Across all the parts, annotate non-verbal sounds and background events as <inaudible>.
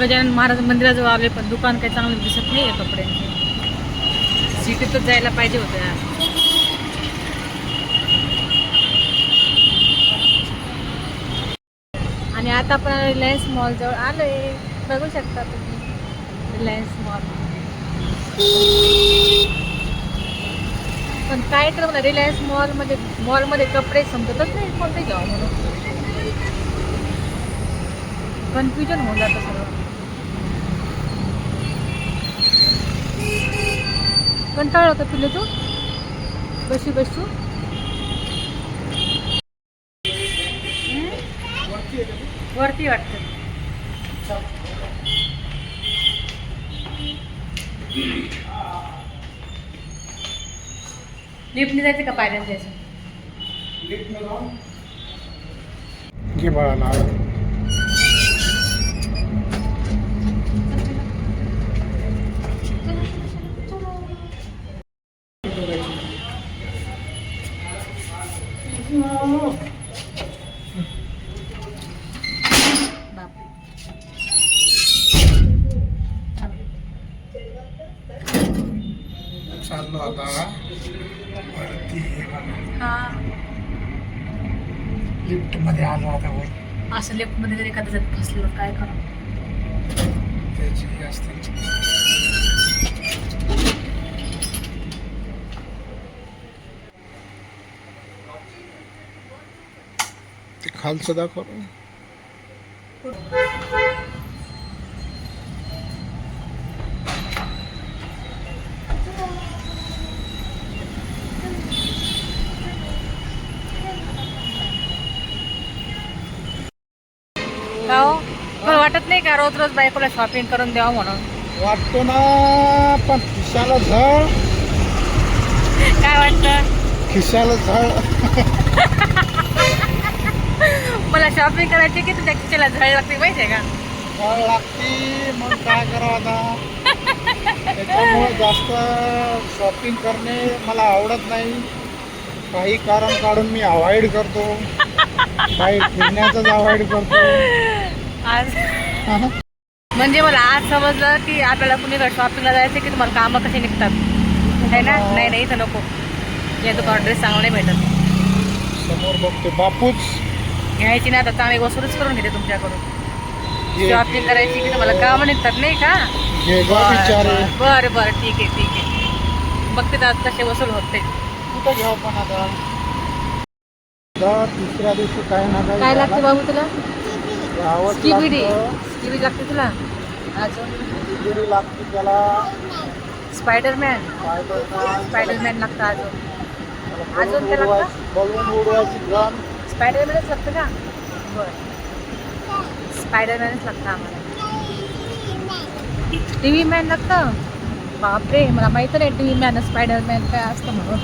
गजानन महाराज मंदिराजवळ आले पण दुकान काही चांगलं दिसत नाही आहे कपड्यांचे सिटीतच जायला पाहिजे होतं यार. आणि आता आपण रिलायन्स मॉल जवळ आलोय. बघू शकता तुम्ही. रिलायन्स मॉल पण काय तर मला रिलायन्स मॉलमध्ये मॉलमध्ये कपडे समजतच नाही कोणते घ्यावं म्हणून कन्फ्युजन होऊन जातं सगळं. कंटाळा होता पिले तू. बसू बसू. वरती वाटत. लिफ्टने जायचं का पायऱ्यात जायचं? घे बाळा चाललो आता. वरती हा लिफ्टमध्ये आलो आता वर. असं लेफ्टमध्ये जरी एखादं जर फसलं तर काय करा? त्याची असते खालचं दाखव. हो? वाटत नाही का रोज रोज बायकोला शॉपिंग करून द्यावं म्हणून? वाटतो ना पण खिशाला झळ. काय वाटतं? खिशाला झळ. <laughs> शॉपिंग करायची की तुझ्या खिच्याला झळ लागते माहितीये का? झळ लागती मग काय करावं आता? त्याच्यामुळे जास्त शॉपिंग करणे मला आवडत नाही. काही कारण काढून मी अवॉइड करतो. काही फिरण्याचंच अवॉइड करतो. आज म्हणजे मला आज समजलं की आपल्याला कुणीकडे शॉपिंगला जायचं की तुम्हाला कामं कशी निघतात? है ना? नाही नाही इथं नको. या दुकानात ड्रेस चांगला नाही भेटत. समोर बघते बापूच. घ्यायची नाही आता चांगली वसूलच करून घेते तुमच्याकडून. शॉपिंग करायची की तुम्हाला कामं निघतात नाही का? बरं बरं ठीक आहे ठीक आहे. बघते तर कसे वसूल होते. कुठं घ्यावं पण आता? तिसऱ्या दिवशी काय ना काय लागते बाबू तुला? स्किबिडी स्किबिडी लागते. तुला? अजून? लागते त्याला. स्पायडरमॅन स्पायडरमॅन, लागतं अजून. अजून काय लागतं? बलून उडवायची गन स्पायडरमॅनच लागतं का बरं. स्पायडरमॅनच लागतं आम्हाला? टी व्ही मॅन लागतं बापरे, मला माहित नाही टी व्ही मॅन स्पायडरमॅन काय असतं म्हणून.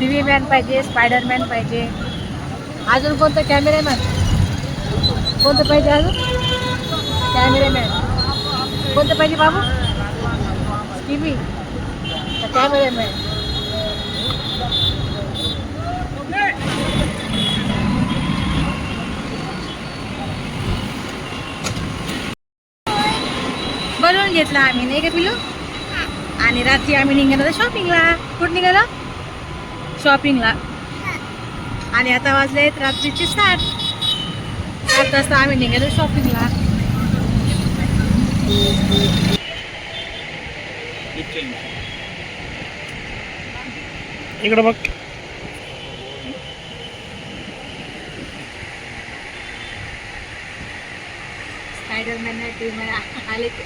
टी व्ही मॅन पाहिजे स्पायडरमॅन पाहिजे. अजून कोणतं कॅमेरामॅन? कोणतं पाहिजे अजून? कॅमेरामॅन. कोणतं पाहिजे बाबू? T V cameraman. बलून घेतला आम्ही नाही का पिलू आणि रात्री आम्ही निघालो शॉपिंगला कुठं निघालो? शॉपिंगला आणि आता वाजले आहेत रात्रीचे सात. सात वाजता आम्ही निघालो शॉपिंगला इकडं बघ. स्पायडरमॅन नाही टी व्ही आले ते